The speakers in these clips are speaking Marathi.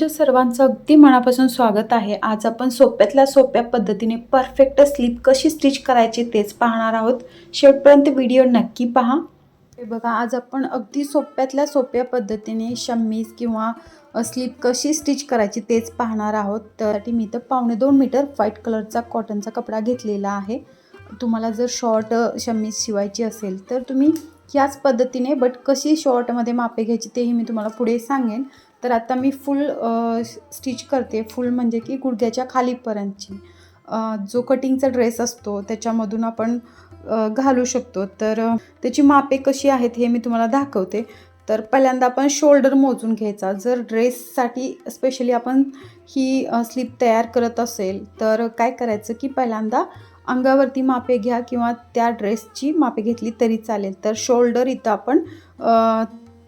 तुमच्या सर्वांचं अगदी मनापासून स्वागत आहे. आज आपण सोप्यातल्या सोप्या पद्धतीने परफेक्ट स्लीप कशी स्टिच करायची तेच पाहणार आहोत. शेवटपर्यंत व्हिडिओ नक्की पहा. हे बघा आज आपण अगदी सोप्यातल्या सोप्या पद्धतीने शम्मीज किंवा स्लीप कशी स्टिच करायची तेच पाहणार आहोत. त्यासाठी मी तर पावणे दोन मीटर व्हाईट कलरचा कॉटनचा कपडा घेतलेला आहे. तुम्हाला जर शॉर्ट शम्मीज शिवायची असेल तर तुम्ही ह्याच पद्धतीने बट कशी शॉर्टमध्ये मापे घ्यायची तेही मी तुम्हाला पुढे सांगेन. तर आता मी फुल स्टिच करते. फुल म्हणजे की गुडघ्याच्या खालीपर्यंतची. जो कटिंगचा ड्रेस असतो त्याच्यामधून आपण घालू शकतो. तर त्याची मापे कशी आहेत हे मी तुम्हाला दाखवते. तर पहिल्यांदा आपण शोल्डर मोजून घ्यायचा. जर ड्रेससाठी स्पेशली आपण ही स्लीप तयार करत असेल तर काय करायचं की पहिल्यांदा अंगावरती मापे घ्या किंवा त्या ड्रेसची मापे घेतली तरी चालेल. तर शोल्डर इथं आपण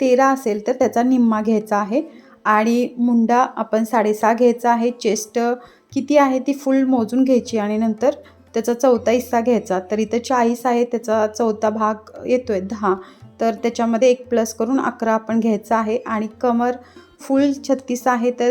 तेरा असेल तर त्याचा निम्मा घ्यायचा आहे. आणि मुंडा आपण साडेसहा घ्यायचा आहे. चेस्ट किती आहे ती फुल मोजून घ्यायची आणि नंतर त्याचा चौथा हिस्सा घ्यायचा. तर इथं चाळीस आहे त्याचा चौथा भाग येतो आहे दहा. तर त्याच्यामध्ये एक प्लस करून अकरा आपण घ्यायचा आहे. आणि कमर फुल छत्तीस आहे तर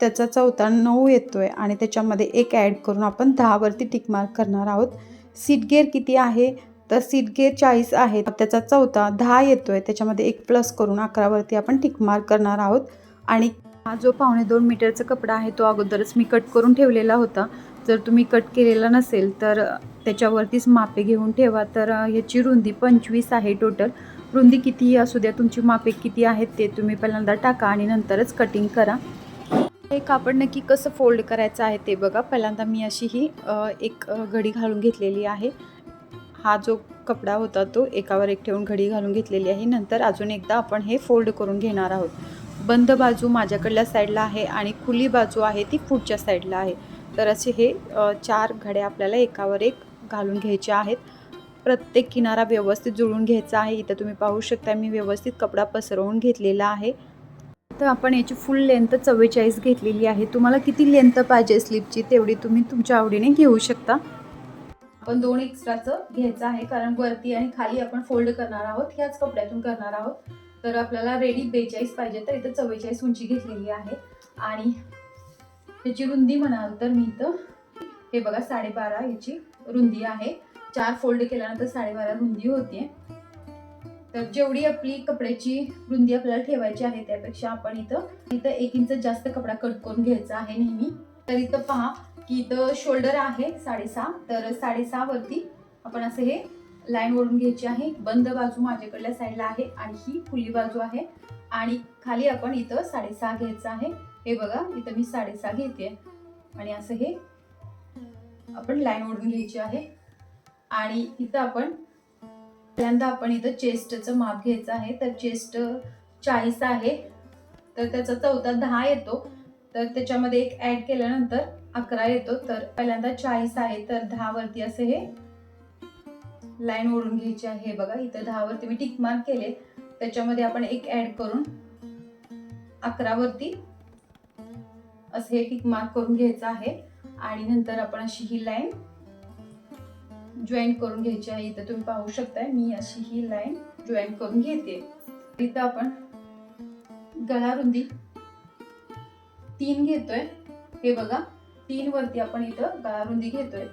त्याचा चौथा नऊ येतो आहे आणि त्याच्यामध्ये एक ॲड करून आपण दहावरती टिक मार्क करणार आहोत. सीट गेअर किती आहे? तर सीट गेअर चाळीस आहे. त्याचा चौथा दहा येतो आहे त्याच्यामध्ये एक प्लस करून अकरावरती आपण टिक मार्क करणार आहोत. आणि हा जो पावणे दोन मीटरचा कपडा आहे तो अगोदरच मी कट करून ठेवलेला होता. जर तुम्ही कट केलेला नसेल तर त्याच्यावरतीच मापे घेऊन ठेवा. तर ह्याची रुंदी पंचवीस आहे टोटल रुंदी कितीही असू द्या तुमची मापे किती आहेत ते तुम्ही पहिल्यांदा टाका आणि नंतरच कटिंग करा. हे कापड नक्की कसं फोल्ड करायचं आहे ते बघा. पहिल्यांदा मी अशी ही एक घडी घालून घेतलेली आहे. हा जो कपडा होता तो एकावर एक ठेवून घडी घालून घेतलेली आहे. नंतर अजून एकदा आपण हे फोल्ड करून घेणार आहोत. बंद बाजू माझ्याकडल्या साईडला आहे आणि खुली बाजू आहे ती पुढच्या साईडला आहे. तर असे हे चार घड्या आपल्याला एकावर एक घालून घ्यायच्या आहेत. प्रत्येक किनारा व्यवस्थित जुळून घ्यायचा आहे. इथं तुम्ही पाहू शकता मी व्यवस्थित कपडा पसरवून घेतलेला आहे. तर आपण याची फुल लेंथ चव्वेचाळीस घेतलेली आहे. तुम्हाला किती लेंथ पाहिजे स्लीपची तेवढी तुम्ही तुमच्या आवडीने घेऊ शकता. आपण दोन एक्स्ट्राचं घ्यायचं आहे कारण वरती आणि खाली आपण फोल्ड करणार आहोत ह्याच कपड्यातून करणार आहोत. तर आपल्याला रेडी बेचाळीस पाहिजे तर इथं चव्वेचाळीस उंची घेतलेली आहे. आणि त्याची रुंदी म्हणाल तर मी इथं हे बघा साडेबारा याची रुंदी आहे. चार फोल्ड केल्यानंतर साडेबारा रुंदी होती तर जेवढी आपली कपड्याची रुंदी आपल्याला ठेवायची आहे त्यापेक्षा आपण इथं इथं एक इंच जास्त कपडा कट करून घ्यायचा आहे नेहमी. तर इथं पहा की इथं शोल्डर आहे साडेसहा. तर साडेसहा वरती आपण असं हे लाईन ओढून घ्यायची आहे. बंद बाजू माझ्याकडल्या साईडला आहे आणि ही खुली बाजू आहे. आणि खाली आपण इथं साडेसहा घ्यायचं आहे. हे बघा इथं मी साडेसहा घेते. आणि असं हे आपण लाईन ओढून घ्यायची आहे. आणि इथं आपण पहिल्यांदा आपण इथं चेस्टचं माप घ्यायचं आहे. तर चेस्ट चाळीस आहे. तर त्याचा चौथा दहा येतो. तर त्याच्यामध्ये एक ॲड केल्यानंतर अकरा येतो. तर पहिल्यांदा चाळीस आहे. तर दहावरती असं हे लाईन ओढून घ्यायची आहे. बघा इथं दहावरती मी टिक मार्क केले. त्याच्यामध्ये आपण एक ॲड करून अकरावरती असं हे टिक मार्क करून घ्यायचं आहे. आणि नंतर आपण अशी ही लाईन जॉईन करून घ्यायची आहे. इथं तुम्ही पाहू शकताय मी अशी ही लाईन जॉईन करून घेते. इथं आपण गळा रुंदी तीन घेतोय. हे बघा तीन वरती आपण इथं गळा रुंदी घेतोय.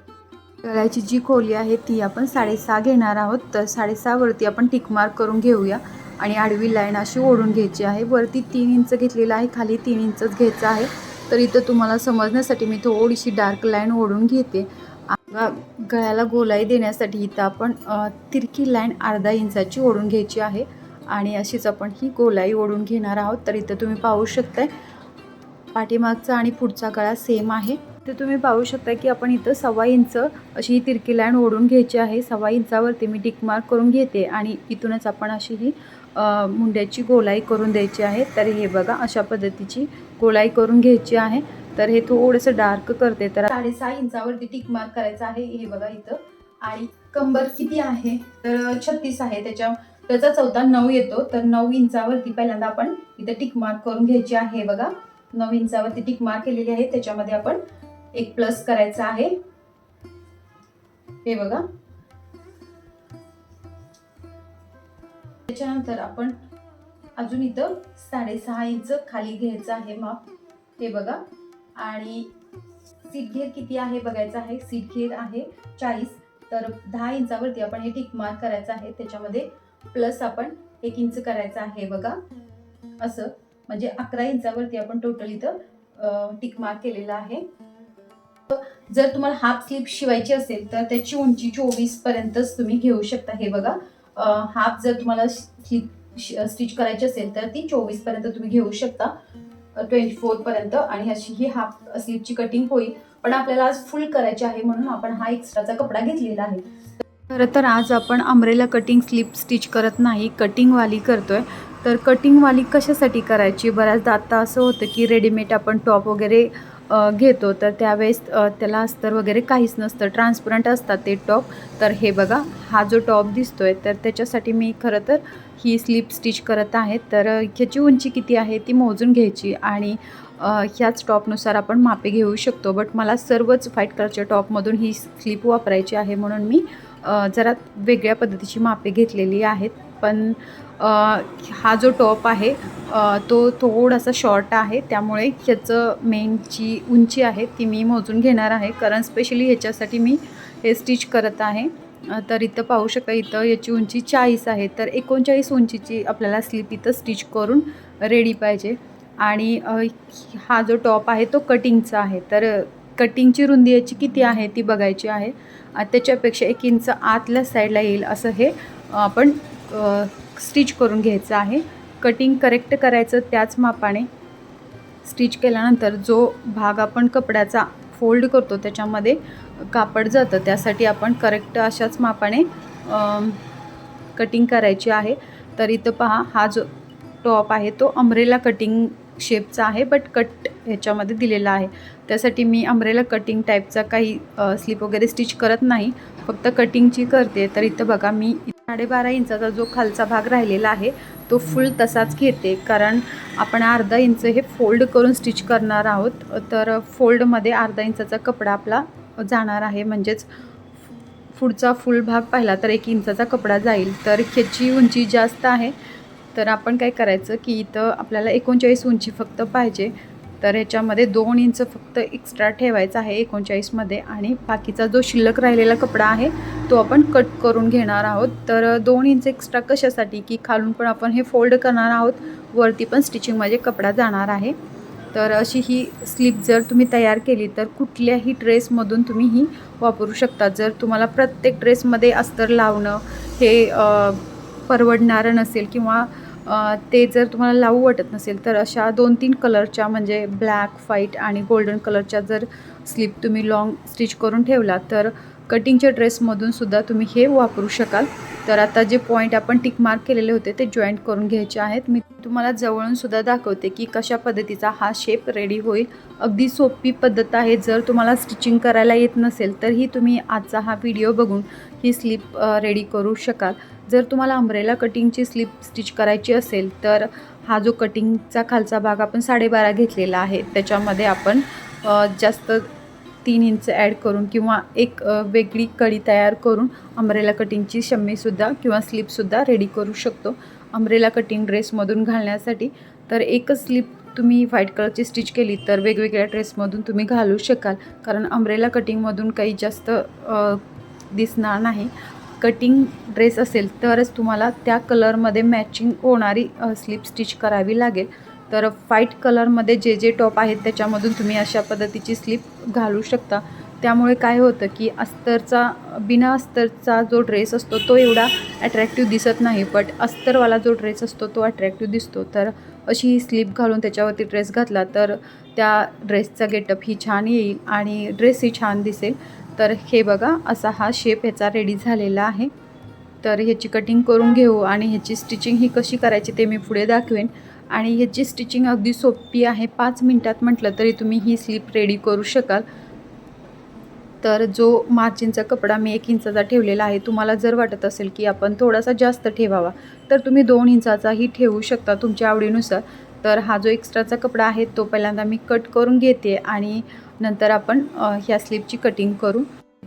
गळ्याची जी खोली आहे ती आपण साडेसहा घेणार आहोत. तर साडेसहा वरती आपण टिकमार्क करून घेऊया. आणि आडवी लाईन अशी ओढून घ्यायची आहे. वरती तीन इंच घेतलेला आहे खाली तीन इंचच घ्यायचं आहे. तर इथं तुम्हाला समजण्यासाठी मी थोडीशी डार्क लाईन ओढून घेते. आ- गळ्याला गोलाई देण्यासाठी इथं आपण तिरकी लाईन अर्धा इंचाची ओढून घ्यायची आहे. आणि अशीच आपण ही गोलाई ओढून घेणार आहोत. तर इथं तुम्ही पाहू शकताय पाठीमागचा आणि पुढचा गळा सेम आहे. तर तुम्ही पाहू शकता की आपण इथं सव्वा इंच अशी ही तिरकी लाईन ओढून घ्यायची आहे. सव्वा इंचावरती मी टिक मार्क करून घेते आणि इथूनच आपण अशी ही मुंड्याची गोलाई करून द्यायची आहे. तर हे बघा अशा पद्धतीची गोलाई करून घ्यायची आहे. तर हे थोडंसं डार्क करते. तर साडेसहा इंचावरती टिक मार्क करायचं आहे हे बघा इथं. आणि कंबर किती आहे? तर छत्तीस आहे. त्याच्या त्याचा चौथा नऊ येतो. तर नऊ इंचावरती पहिल्यांदा आपण इथं टिक मार्क करून घ्यायची आहे बघा. नऊ इंचावरती टिक मार्क केलेली आहे. त्याच्यामध्ये आपण एक प्लस करायचं आहे. हे बघा. त्याच्यानंतर आपण अजून इथं साडेसहा इंच खाली घ्यायचं आहे माप. हे बघा. आणि सीट किती आहे बघायचं आहे? सीट आहे चाळीस. तर दहा इंचावरती आपण हे टिक मार्क करायचं आहे. त्याच्यामध्ये प्लस आपण एक इंच करायचं आहे बघा. असं. म्हणजे अकरा इंचावरती आपण टोटल इथं टिक मार्क केलेलं आहे. जर तुम्हाला हाफ स्लीप शिवायची असेल तर त्याची उंची चोवीस पर्यंतच तुम्ही घेऊ शकता. हे बघा. हाफ जर तुम्हाला स्लीप स्टिच करायची असेल तर ती चोवीसपर्यंत तुम्ही घेऊ शकता. ट्वेंटी फोरपर्यंत आणि अशी ही हाफ स्लीपची कटिंग होईल. पण आपल्याला आज फुल करायची आहे म्हणून आपण हा एक्स्ट्राचा कपडा घेतलेला आहे. खरं तर आज आपण अमरेला कटिंग स्लीप स्टिच करत नाही कटिंगवाली करतोय. तर कटिंगवाली कशासाठी करायची? बऱ्याचदा आत्ता असं होतं की रेडीमेड आपण टॉप वगैरे घेतो तर त्यावेळेस त्याला अस्तर वगैरे काहीच नसतं. ट्रान्सपरंट असतात ते टॉप. तर हे बघा हा जो टॉप दिसतोय तर त्याच्यासाठी मी खरं तर ही स्लीप स्टिच करत आहे. तर ह्याची उंची किती आहे ती मोजून घ्यायची आणि ह्याच टॉपनुसार आपण मापे घेऊ शकतो. बट मला सर्वच व्हाईट कलरच्या टॉपमधून ही स्लीप वापरायची आहे म्हणून मी जरा वेगळ्या पद्धतीची मापे घेतलेली आहेत. पण हा जो टॉप आहे तो थोडासा शॉर्ट आहे. त्यामुळे ह्याचं मेन जी उंची आहे ती मी मोजून घेणार आहे. कारण स्पेशली ह्याच्यासाठी मी हे स्टिच करत आहे. तर इथं पाहू शकता इथं याची उंची चाळीस आहे. तर एकोणचाळीस उंचीची आपल्याला स्लीप इथं स्टिच करून रेडी पाहिजे. आणि हा जो टॉप आहे तो कटिंगचा आहे. तर कटिंगची रुंदी याची किती आहे ती बघायची आहे. त्याच्यापेक्षा एक इंच आतल्या साईडला येईल असं हे आपण स्टिच करून घ्यायचं आहे. कटिंग करेक्ट करायचं त्याच मापाने स्टिच केल्यानंतर जो भाग आपण कपड्याचा फोल्ड करतो त्याच्यामध्ये कापड जातं त्यासाठी आपण करेक्ट अशाच मापाने कटिंग करायची आहे. तर इथं पहा हा जो टॉप आहे तो अमरेला कटिंग शेपचा आहे बट कट ह्याच्यामध्ये दिलेला आहे. त्यासाठी मी अमरेला कटिंग टाईपचा काही स्लीप वगैरे स्टिच करत नाही. फक्त कटिंगची करते. तर इथं बघा मी साडेबारा इंचाचा जो खालचा भाग राहिलेला आहे तो फुल तसाच घेते. कारण आपण अर्धा इंच हे फोल्ड करून स्टिच करणार आहोत. तर फोल्डमध्ये अर्धा इंचाचा कपडा आपला जाणार आहे. म्हणजेच पुढचा फुल भाग पाहिला तर एक इंचाचा कपडा जाईल. तर ह्याची उंची जास्त आहे. तर आपण काय करायचं की इथं आपल्याला एकोणचाळीस उंची फक्त पाहिजे. तर ह्याच्यामध्ये दोन इंच फक्त एक्स्ट्रा ठेवायचा आहे एकोणचाळीसमध्ये आणि बाकीचा जो शिल्लक राहिलेला कपडा आहे तो आपण कट करून घेणार आहोत. तर दोन इंच एक्स्ट्रा कशासाठी? की खालून पण आपण हे फोल्ड करणार आहोत. वरती पण स्टिचिंगमध्ये कपडा जाणार आहे. तर अशी ही स्लीप जर तुम्ही तयार केली तर कुठल्याही ड्रेसमधून तुम्ही ही वापरू शकता. जर तुम्हाला प्रत्येक ड्रेसमध्ये अस्तर लावणं हे परवडणारं नसेल किंवा ते जर तुम्हाला लावू वाटत नसेल तर अशा दोन तीन कलरच्या म्हणजे ब्लॅक व्हाईट आणि गोल्डन कलरच्या जर स्लीप तुम्ही लॉंग स्टिच करून ठेवला तर कटिंगच्या ड्रेसमधून सुद्धा तुम्ही हे वापरू शकाल. तर आता जे पॉईंट आपण टिक मार्क केलेले होते ते जॉईंट करून घ्यायचे आहेत. मी तुम्हाला जवळून सुद्धा दाखवते की कशा पद्धतीचा हा शेप रेडी होईल. अगदी सोपी पद्धत आहे. जर तुम्हाला स्टिचिंग करायला येत नसेल तर ही तुम्ही आजचा हा व्हिडिओ बघून ही स्लीप रेडी करू शकाल. जर तुम्हाला अम्ब्रेला कटिंगची स्लीप स्टिच करायची असेल तर हा जो कटिंगचा खालचा भाग आपण साडेबारा घेतलेला आहे त्याच्यामध्ये आपण जास्त तीन इंच ॲड करून किंवा एक वेगळी कडी तयार करून अम्ब्रेला कटिंगची शम्मीसुद्धा किंवा स्लीपसुद्धा रेडी करू शकतो. अम्ब्रेला कटिंग ड्रेसमधून घालण्यासाठी तर एकच स्लीप तुम्ही व्हाईट कलरची स्टिच केली तर वेगवेगळ्या ड्रेसमधून तुम्ही घालू शकाल. कारण अम्ब्रेला कटिंगमधून काही जास्त दिसणार नाही. कटिंग ड्रेस असेल तरच तुम्हाला त्या कलरमध्ये मॅचिंग होणारी स्लीप स्टिच करावी लागेल. तर फाईट कलरमध्ये जे जे टॉप आहेत त्याच्यामधून तुम्ही अशा पद्धतीची स्लीप घालू शकता. त्यामुळे काय होतं की अस्तरचा बिना अस्तरचा जो ड्रेस असतो तो एवढा अट्रॅक्टिव्ह दिसत नाही बट अस्तरवाला जो ड्रेस असतो तो अट्रॅक्टिव्ह दिसतो. तर अशी ही स्लीप घालून त्याच्यावरती ड्रेस घातला तर त्या ड्रेसचा गेटअप ही छान येईल आणि ड्रेसही छान दिसेल. तर हे बघा असा हा शेप ह्याचा रेडी झालेला आहे. तर ह्याची कटिंग करून घेऊ आणि ह्याची स्टिचिंग ही कशी करायची ते मी पुढे दाखवेन. आणि ह्याची स्टिचिंग अगदी सोपी आहे. पाच मिनटात म्हटलं तरी तुम्ही ही स्लीप रेडी करू शकाल. तर जो मार्जिनचा कपडा मी एक इंचाचा ठेवलेला आहे तुम्हाला जर वाटत असेल की आपण थोडासा जास्त ठेवावा तर तुम्ही दोन इंचाचाही ठेवू शकता तुमच्या आवडीनुसार. तर हा जो एक्स्ट्राचा कपडा आहे तो पहिल्यांदा मी कट करून घेते आणि नंतर आपण ह्या स्लीपची कटिंग करू.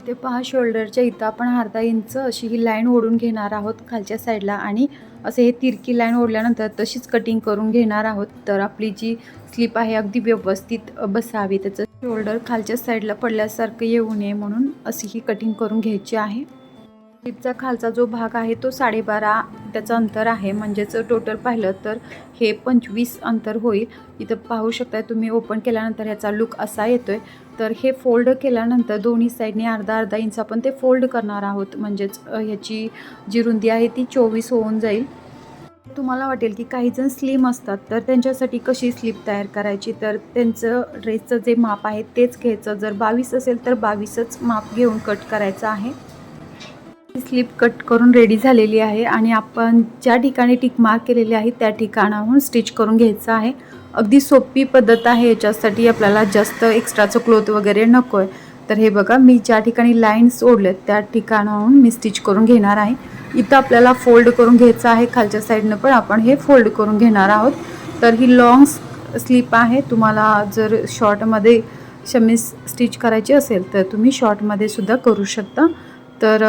ते पहा शोल्डरच्या इथं आपण अर्धा इंच अशी ही लाईन ओढून घेणार आहोत खालच्या साईडला आणि असे हे तिरकी लाईन ओढल्यानंतर तशीच कटिंग करून घेणार आहोत. तर आपली जी स्लीप आहे अगदी व्यवस्थित बसावी. त्याचं शोल्डर खालच्या साईडला पडल्यासारखं येऊ नये म्हणून अशी ही कटिंग करून घ्यायची आहे. स्लीपचा खालचा जो भाग आहे तो साडेबारा त्याचं अंतर आहे. म्हणजेच टोटल पाहिलं तर हे पंचवीस अंतर होईल. इथं पाहू शकता तुम्ही ओपन केल्यानंतर ह्याचा लुक असा येतो आहे तर हे फोल्ड केल्यानंतर दोन्ही साईडने अर्धा अर्धा इंच आपण ते फोल्ड करणार आहोत. म्हणजेच ह्याची जी रुंदी आहे ती चोवीस होऊन जाईल. तुम्हाला वाटेल की काही जण स्लिम असतात तर त्यांच्यासाठी कशी स्लीप तयार करायची? तर त्यांचं ड्रेसचं जे माप आहे तेच घ्यायचं. जर बावीस असेल तर बावीसच माप घेऊन कट करायचं आहे. स्लीप कट करून रेडी झालेली आहे आणि आपण ज्या ठिकाणी टिक मार्क केलेली आहे त्या ठिकाणाहून स्टिच करून घ्यायचं आहे. अगदी सोपी पद्धत आहे याच्यासाठी आपल्याला जास्त एक्स्ट्राचं क्लोथ वगैरे नको आहे तर हे बघा मी ज्या ठिकाणी लाईन्स ओढल्यात त्या ठिकाणाहून मी स्टिच करून घेणार आहे. इथं आपल्याला फोल्ड करून घ्यायचं आहे. खालच्या साईडनं पण आपण हे फोल्ड करून घेणार आहोत. तर ही लॉंग स्लीप आहे. तुम्हाला जर शॉर्टमध्ये शमीज स्टिच करायची असेल तर तुम्ही शॉर्टमध्ये सुद्धा करू शकता. तर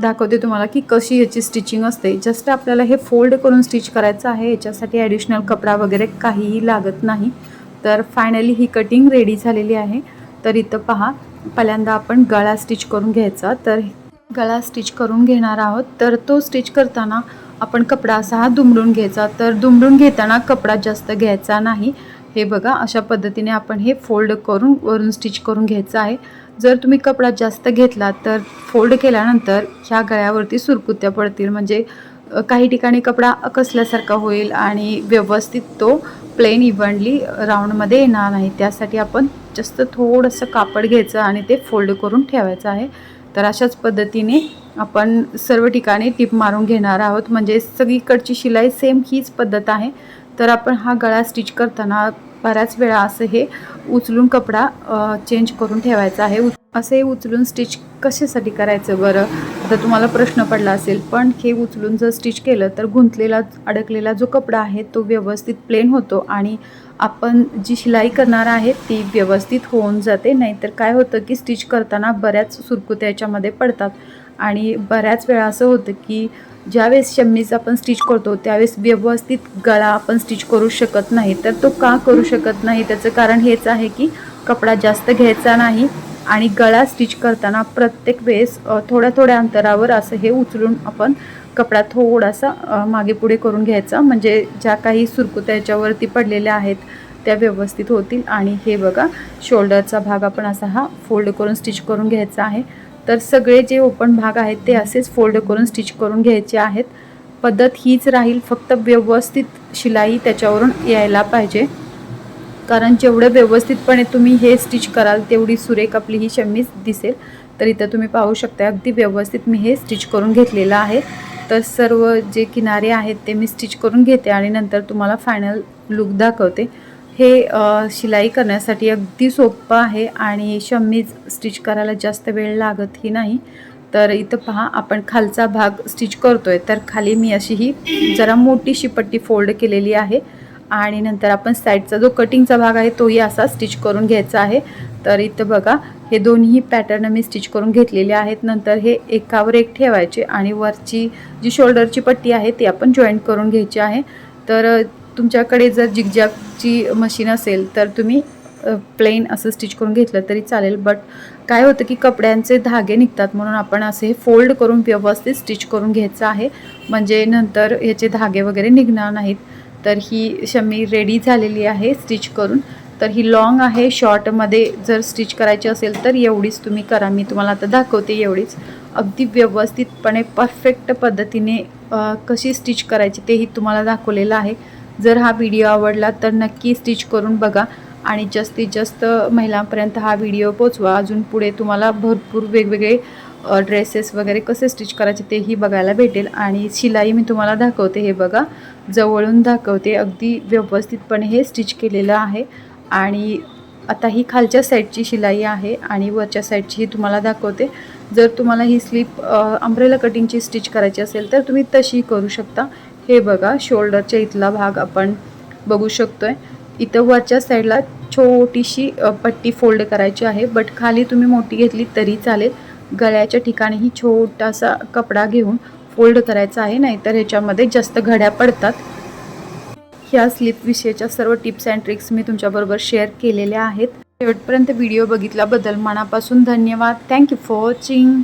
दाखवते तुम्हाला की कशी याची स्टिचिंग असते. जस्ट आपल्याला हे फोल्ड करून स्टिच करायचं आहे याच्यासाठी ॲडिशनल कपडा वगैरे काहीही लागत नाही. तर फायनली ही कटिंग रेडी झालेली आहे. तर इथं पहा पहिल्यांदा आपण गळा स्टिच करून घ्यायचा. तर गळा स्टिच करून घेणार आहोत. तर तो स्टिच करताना आपण कपडा असा हा दुमडून घ्यायचा. तर दुमडून घेताना कपडा जास्त घ्यायचा नाही. हे बघा अशा पद्धतीने आपण हे फोल्ड करून वरून स्टिच करून घ्यायचं आहे. जर तुम्ही कपडा जास्त घेतला तर फोल्ड केल्यानंतर ह्या गळ्यावरती सुरकुत्या पडतील. म्हणजे काही ठिकाणी कपडा कसल्यासारखा होईल आणि व्यवस्थित तो प्लेन इव्हनली राऊंडमध्ये येणार नाही. त्यासाठी आपण जास्त थोडंसं कापड घ्यायचं आणि ते फोल्ड करून ठेवायचं आहे. तर अशाच पद्धतीने आपण सर्व ठिकाणी टिप मारून घेणार आहोत. म्हणजे सगळीकडची शिलाई सेम हीच पद्धत आहे. तर आपण हा गळा स्टिच करताना बऱ्याच वेळा असं हे उचलून कपडा चेंज करून ठेवायचा आहे. असे उचलून स्टिच कशासाठी करायचं बरं? आता तुम्हाला प्रश्न पडला असेल पण हे उचलून जर स्टिच केलं तर गुंतलेला अडकलेला जो कपडा आहे तो व्यवस्थित प्लेन होतो आणि आपण जी शिलाई करणार आहे ती व्यवस्थित होऊन जाते. नाहीतर काय होतं की स्टिच करताना बऱ्याच सुरकुत्या याच्यामध्ये पडतात. आणि बऱ्याच वेळा असं होतं की ज्यावेळेस शम्मीज आपण स्टिच करतो त्यावेळेस व्यवस्थित गळा आपण स्टिच करू शकत नाही. तर तो का करू शकत नाही? त्याचं कारण हेच आहे की कपडा जास्त घ्यायचा नाही आणि गळा स्टिच करताना प्रत्येक वेळेस थोड्या थोड्या अंतरावर असं हे उचलून आपण कपडा थोडासा मागे पुढे करून घ्यायचा. म्हणजे ज्या काही सुरकुत्या याच्यावरती पडलेल्या आहेत त्या व्यवस्थित होतील. आणि हे बघा शोल्डरचा भाग आपण असा हा फोल्ड करून स्टिच करून घ्यायचा आहे. तर सगळे जे ओपन भाग आहेत ते असेच फोल्ड करून स्टिच करून घ्यायचे आहेत. पद्धत हीच राहील फक्त व्यवस्थित शिलाई त्याच्यावरून यायला पाहिजे. कारण जेवढं व्यवस्थितपणे तुम्ही हे स्टिच कराल तेवढी सुरेख आपली ही शमीज दिसेल. तर इथं तुम्ही पाहू शकता अगदी व्यवस्थित मी हे स्टिच करून घेतलेलं आहे. तर सर्व जे किनारे आहेत ते मी स्टिच करून घेते आणि नंतर तुम्हाला फायनल लुक दाखवते. हे शिलाई करण्यासाठी अगदी सोपं आहे आणि शमीज स्टिच करायला जास्त वेळ लागतही नाही. तर इथं पहा आपण खालचा भाग स्टिच करतोय. तर खाली मी अशी ही जरा मोठीशी पट्टी फोल्ड केलेली आहे आणि नंतर आपण साईडचा जो कटिंगचा भाग आहे तोही असा स्टिच करून घ्यायचा आहे. तर इथं बघा हे दोन्ही पॅटर्न मी स्टिच करून घेतलेले आहेत. नंतर हे एकावर एक ठेवायचे आणि वरची जी शोल्डरची पट्टी आहे ती आपण जॉईंट करून घ्यायची आहे. तर तुमच्याकडे जर जिगजॅगची मशीन असेल तर तुम्ही प्लेन असं स्टिच करून घेतलं तरी चालेल. बट काय होतं की कपड्यांचे धागे निघतात म्हणून आपण असे फोल्ड करून व्यवस्थित स्टिच करून घ्यायचं आहे. म्हणजे नंतर ह्याचे धागे वगैरे निघणार नाहीत. तर ही शमी रेडी झालेली आहे स्टिच करून. तर ही लॉंग आहे. शॉर्टमध्ये जर स्टिच करायची असेल तर एवढीच तुम्ही करा. मी तुम्हाला आता दाखवते एवढीच. अगदी व्यवस्थितपणे परफेक्ट पद्धतीने कशी स्टिच करायची तेही तुम्हाला दाखवलेलं आहे. जर हा व्हिडिओ आवडला तर नक्की स्टिच करून बघा. आणि जास्तीत जास्त महिलांपर्यंत हा व्हिडिओ पोचवा अजून पुढे तुम्हाला भरपूर वेगवेगळे ड्रेसेस वगैरे कसे स्टिच करायचे तेही बघायला भेटेल. आणि शिलाई मी तुम्हाला दाखवते हे बघा. जवळून दाखवते. अगदी व्यवस्थितपणे हे स्टिच केलेलं आहे. आणि आता ही खालच्या साईडची शिलाई आहे आणि वरच्या साईडची ही तुम्हाला दाखवते. जर तुम्हाला ही स्लीप अम्ब्रेला कटिंगची स्टिच करायची असेल तर तुम्ही तशी करू शकता. हे बघा शोल्डरच्या इथला भाग आपण बघू शकतोय. इथं वरच्या साईडला छोटीशी पट्टी फोल्ड करायची आहे बट खाली तुम्ही मोठी घेतली तरी चालेल. गळ्याच्या ठिकाणीही छोटासा कपडा घेऊन फोल्ड करायचा आहे नाहीतर ह्याच्यामध्ये जास्त घड्या पडतात. ह्या स्लीप विषयीच्या सर्व टिप्स अँड ट्रिक्स मी तुमच्याबरोबर शेअर केलेल्या आहेत. शेवटपर्यंत व्हिडिओ बघितल्याबद्दल मनापासून धन्यवाद. Thank you for watching